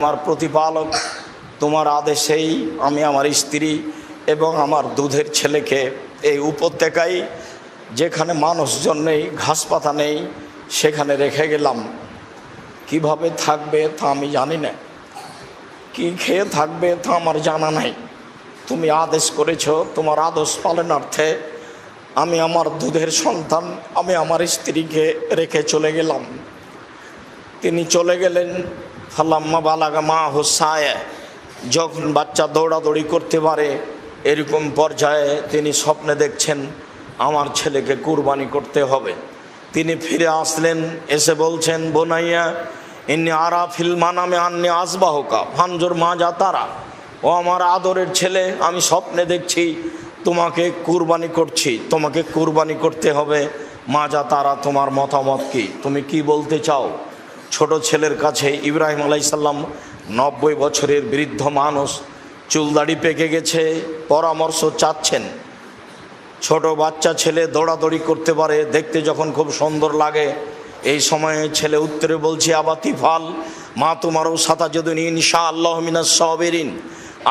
আমার প্রতিপালক, তোমার আদেশেই আমি আমার স্ত্রী এবং আমার দুধের ছেলেকে এই উপত্যকায়, যেখানে মানুষজন নেই ঘাস পাতা নেই, সেখানে রেখে গেলাম। কীভাবে থাকবে তা আমি জানি না। কি খেয়ে থাকবে তা আমার জানা নাই। তুমি আদেশ করেছ, তোমার আদেশ পালনার্থে আমি আমার দুধের সন্তান, আমি আমার স্ত্রীকে রেখে চলে গেলাম। তিনি চলে গেলেন ফাল্লাম্মা বালাগা মা হোসায়। যখন বাচ্চা দৌড়াদৌড়ি করতে পারে, এরকম পর্যায়ে তিনি স্বপ্নে দেখছেন, আমার ছেলেকে কুরবানি করতে হবে। তিনি ফিরে আসলেন, এসে বলছেন, বোনাইয়া, ইন্নি আরা ফিল মানামে আন্নি আসবাহকা, ফানজোর মা যা তারা। ও আমার আদরের ছেলে, আমি স্বপ্নে দেখছি, তোমাকে কুরবানি করছি, তোমাকে কুরবানি করতে হবে। মা যা তারা, তোমার মতামত কি? তুমি কি বলতে চাও? ছোট ছেলের কাছে ইব্রাহিম আলাইসাল্লাম নব্বই বছরের বৃদ্ধ মানুষ চুলদাড়ি পেকে গেছে, পরামর্শ চাচ্ছেন। ছোট বাচ্চা ছেলে দৌড়াদৌড়ি করতে পারে, দেখতে যখন খুব সুন্দর লাগে। এই সময়ে ছেলে উত্তরে বলছে আবাতি ফাল মা তোমারও সাতা যদি ইনশা আল্লাহ মিনা সবেরিন।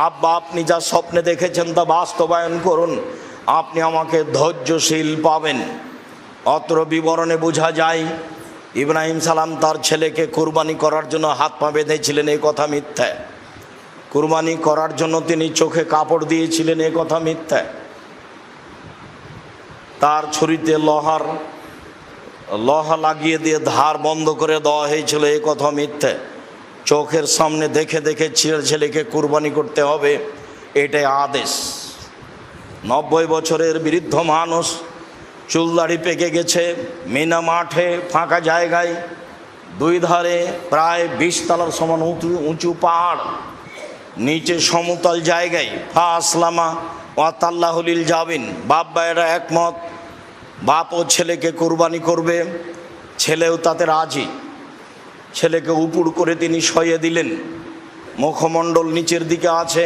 আব্বা, আপনি যা স্বপ্নে দেখেছেন তা বাস্তবায়ন করুন। আপনি আমাকে ধৈর্যশীল পাবেন। অত্র বিবরণে বোঝা যায় ইব্রাহিম সালাম তার ছেলেকে কুরবানি করার জন্য হাত পা বেঁধেছিলেন এই কথা মিথ্যা। কুরবানি করার জন্য তিনি চোখে কাপড় দিয়েছিলেন এই কথা মিথ্যা। তার ছুরিতে লহার, লহা লাগিয়ে দিয়ে ধার বন্ধ করে দেওয়া হয়েছিল এই কথা মিথ্যে। চোখের সামনে দেখে দেখে ছেলে ছেলেকে কুরবানি করতে হবে, এটাই আদেশ। নব্বই বছরের বৃদ্ধ মানুষ চুলদাড়ি পেকে গেছে, মিনা মাঠে ফাঁকা জায়গায়। দুই ধারে প্রায় বিশ তলার সমান উঁচু উঁচু পাহাড়। নিচে সমতল জায়গায়, ফা আসলামা ওয়াতাল্লাহলিল যাবিন বাপ ভাইয়েরা একমত, বাপ ও ছেলেকে কোরবানি করবে, ছেলেও তাতে রাজি। ছেলেকে উপুড় করে তিনি সয়ে দিলেন। মুখমণ্ডল নিচের দিকে আছে,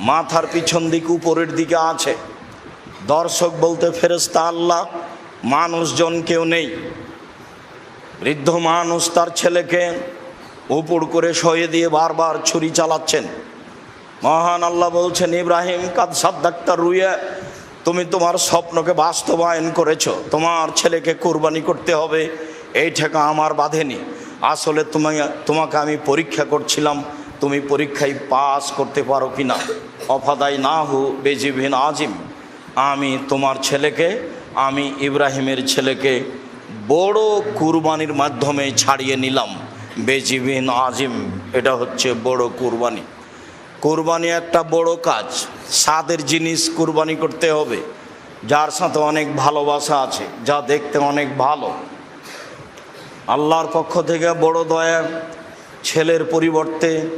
মাথার পিছন দিক উপরের দিকে আছে। দর্শক বলতে ফেরেস্তা আল্লাহ, মানুষজন কেউ নেই। বৃদ্ধ মানুষ তার ছেলেকে উপুড় করে সয়ে দিয়ে বারবার ছুরি চালাচ্ছেন। মহান আল্লাহ বলছেন, ইব্রাহিম, কাদ সাদ্দাক্তার রুইয়া, তুমি তোমার স্বপ্নকে বাস্তবায়ন করেছ। তোমার ছেলেকে কুরবানি করতে হবে। এই ঠেকা আমার বাঁধেনি। আসলে তুমি তোমাকে আমি পরীক্ষা করছিলাম। তুমি পরীক্ষায় পাস করতে পারো কি না অফাদাই না হু বেজিবিন আজিম। আমি তোমার ছেলেকে, আমি ইব্রাহিমের ছেলেকে বড় কুরবানির মাধ্যমে ছাড়িয়ে নিলাম। বেজিবিন আজিম এটা হচ্ছে বড় কুরবানি। কুরবানি একটা বড় কাজ, স্বাদের জিনিস কুরবানি করতে হবে। যার সাথে অনেক ভালোবাসা আছে, যা দেখতে অনেক ভালো। আল্লাহর পক্ষ থেকে বড় দয়া, ছেলের পরিবর্তে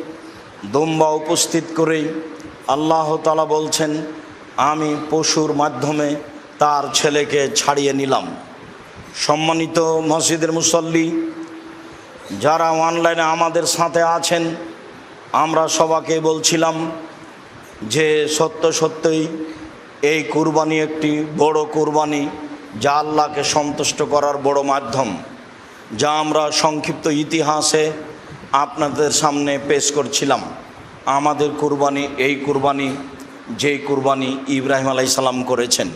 দম্বা উপস্থিত করেই আল্লাহ তালা বলছেন আমি পশুর মাধ্যমে তার ছেলেকে ছাড়িয়ে নিলাম। সম্মানিত মসজিদের মুসল্লি, যারা অনলাইনে আমাদের সাথে আছেন, আমরা সবাকে বলছিলাম যে সত্য সত্যই এই কুরবানি একটি বড় কুরবানি যা আল্লাহকে সন্তুষ্ট করার বড় মাধ্যম, যা আমরা সংক্ষিপ্ত ইতিহাসে আপনাদের সামনে পেশ করছিলাম। আমাদের কুরবানি, এই কুরবানি যেই কুরবানি ইব্রাহিম আলাইসাল্লাম করেছেন।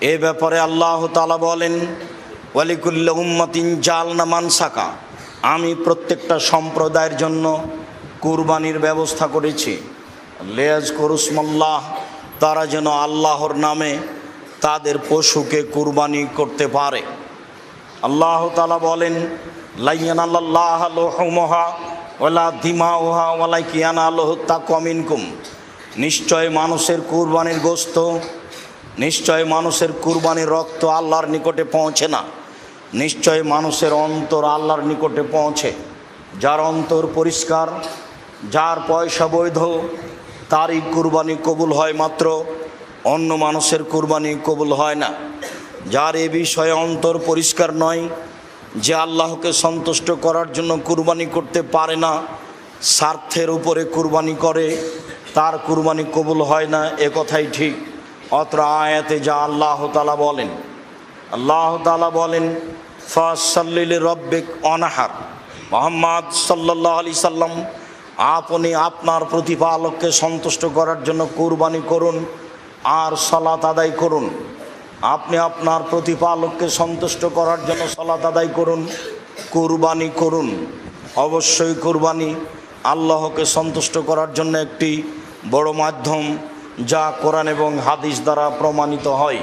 এ ব্যাপারে আল্লাহ তালা বলেন, ওয়ালিকুল্লা উম্মাতিন জাল না মানসাকা। আমি প্রত্যেকটা সম্প্রদায়ের জন্য কুরবানির ব্যবস্থা করেছি। লেয়াজ করুসমল্লাহ তারা যেন আল্লাহর নামে তাদের পশুকে কুরবানি করতে পারে। আল্লাহ তালা বলেন লাইয়ান আল্লাহ লোহমহা। ওলা ধিমা ওহা ওলাই কিয়ানা তা কমিনকুম নিশ্চয় মানুষের কুরবানির গোস্ত, নিশ্চয় মানুষের কুরবানির রক্ত আল্লাহর নিকটে পৌঁছে না। নিশ্চয় মানুষের অন্তর আল্লাহর নিকটে পৌঁছে। যার অন্তর পরিষ্কার, যার পয়সা বৈধ, তারই কুরবানি কবুল হয় মাত্র, অন্য মানুষের কুরবানি কবুল হয় না। যার এ বিষয়ে অন্তর পরিষ্কার নয় যে আল্লাহকে সন্তুষ্ট করার জন্য কুরবানি করতে পারে না, স্বার্থের উপরে কুরবানি করে, তার কুরবানি কবুল হয় না, এ কথাই ঠিক। অত্র আয়াতে যা আল্লাহ তালা বলেন, আল্লাহ তালা বলেন ফাসাল্লিল রব্বেক অনাহার। মোহাম্মদ সাল্লাহ আলি সাল্লাম আপনি আপনার প্রতিপালককে সন্তুষ্ট করার জন্য কুরবানি করুন আর সালাত আদায় করুন। আপনি আপনার প্রতিপালককে সন্তুষ্ট করার জন্য সলাত আদায় করুন, কুরবানি করুন। অবশ্যই কুরবানি আল্লাহকে সন্তুষ্ট করার জন্য একটি বড় মাধ্যম যা কোরআন এবং হাদিস দ্বারা প্রমাণিত হয়।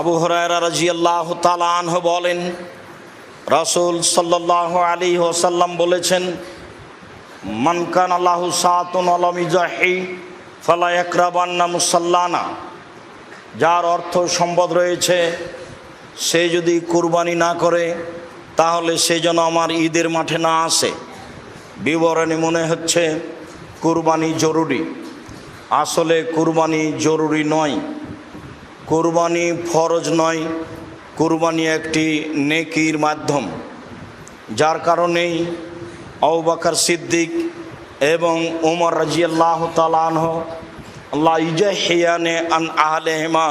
আবু হরায়রা রাজিয়াল্লাহ তালাহ বলেন, রাসূল সাল্লাহ আলী ওসাল্লাম বলেছেন মানকান আল্লাহ সাতুন আলমিজাহি ফালা একরাবান্না মুসাল্লানা, যার অর্থ সম্পদ রয়েছে, সে যদি কুরবানি না করে, তাহলে সে যেন আমার ঈদের মাঠে না আসে। বিবরণী মনে হচ্ছে, কুরবানি জরুরি। আসলে কুরবানি জরুরি নয়। কুরবানি ফরজ নয়, কুরবানি একটি নেকির মাধ্যম। যার কারণেই আউবাকার সিদ্দিক এবং ওমর রাজিয়াল্লাহ তালানহ আল্লাহ আন আহলেহেমা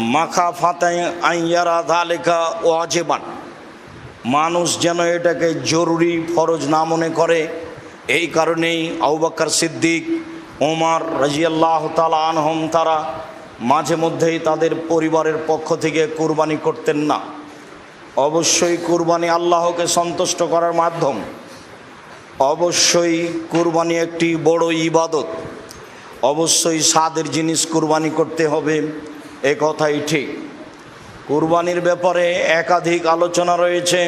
মাখা ফাতাই আইয়ারা ধালেখা ও আজেবান মানুষ যেন এটাকে জরুরি ফরজ না মনে করে, এই কারণেই আউবাক্কর সিদ্দিক ওমর রাজিয়াল্লাহ তালা আনহম তারা মাঝে মধ্যেই তাদের পরিবারের পক্ষ থেকে কুরবানি করতেন না। অবশ্যই কুরবানি আল্লাহকে সন্তুষ্ট করার মাধ্যম। অবশ্যই কুরবানি একটি বড় ইবাদত। অবশ্যই স্বাদের জিনিস কুরবানি করতে হবে, এ কথাই ঠিক। কুরবানির ব্যাপারে একাধিক আলোচনা রয়েছে।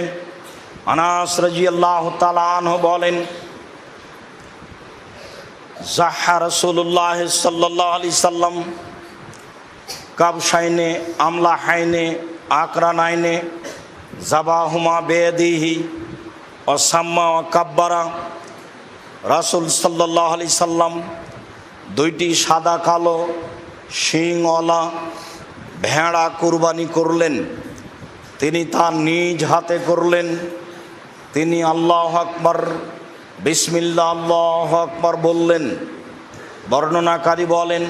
আনাস রাজি আল্লাহ তালাহ বলেন, জাহা রসুল্লাহ সাল্লাহ আলি সাল্লাম কাবসাইনে আমলা হাইনে আকরা নাইনে জাবাহুমা বেদিহি অসাম্মা কাব্বারা। রাসুল সাল্লাহ আলি সাল্লাম দুইটি সাদা, কালো, শিংওয়ালা, ভেড়া কুরবানি করলেন। তিনি তার নিজ হাতে করলেন। তিনি আল্লাহ আকবর বিসমিল্লা আল্লাহ আকবর বললেন। বর্ণনাকারী বলেন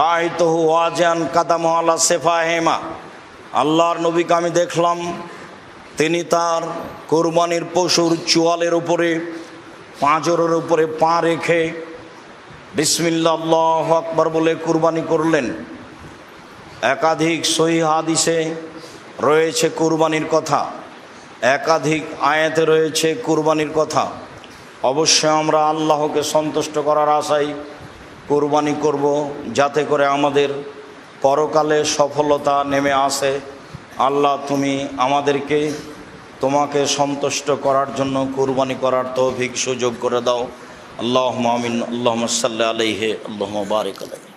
রায় তহু ওয়াজান কাদাম আল্লাহ সেফা হেমা আল্লাহর নবীকে আমি দেখলাম তিনি তার কোরবানির পশুর চুয়ালের উপরে, পাঁজরের উপরে পা রেখে বিসমিল্লাহ আকবর বলে কুরবানি করলেন। একাধিক সহি হাদিসে রয়েছে কুরবানির কথা। একাধিক আয়াতে রয়েছে কুরবানির কথা। অবশ্যই আমরা আল্লাহকে সন্তুষ্ট করার আশায় কুরবানি করব, যাতে করে আমাদের পরকালে সফলতা নেমে আসে। আল্লাহ, তুমি আমাদেরকে তোমাকে সন্তুষ্ট করার জন্য কুরবানি করার তৌফিক সুযোগ করে দাও। আল্লাহ মামিন আল্লাহ সাল্লাহ আলহে আল্লাহ বারিক আলহ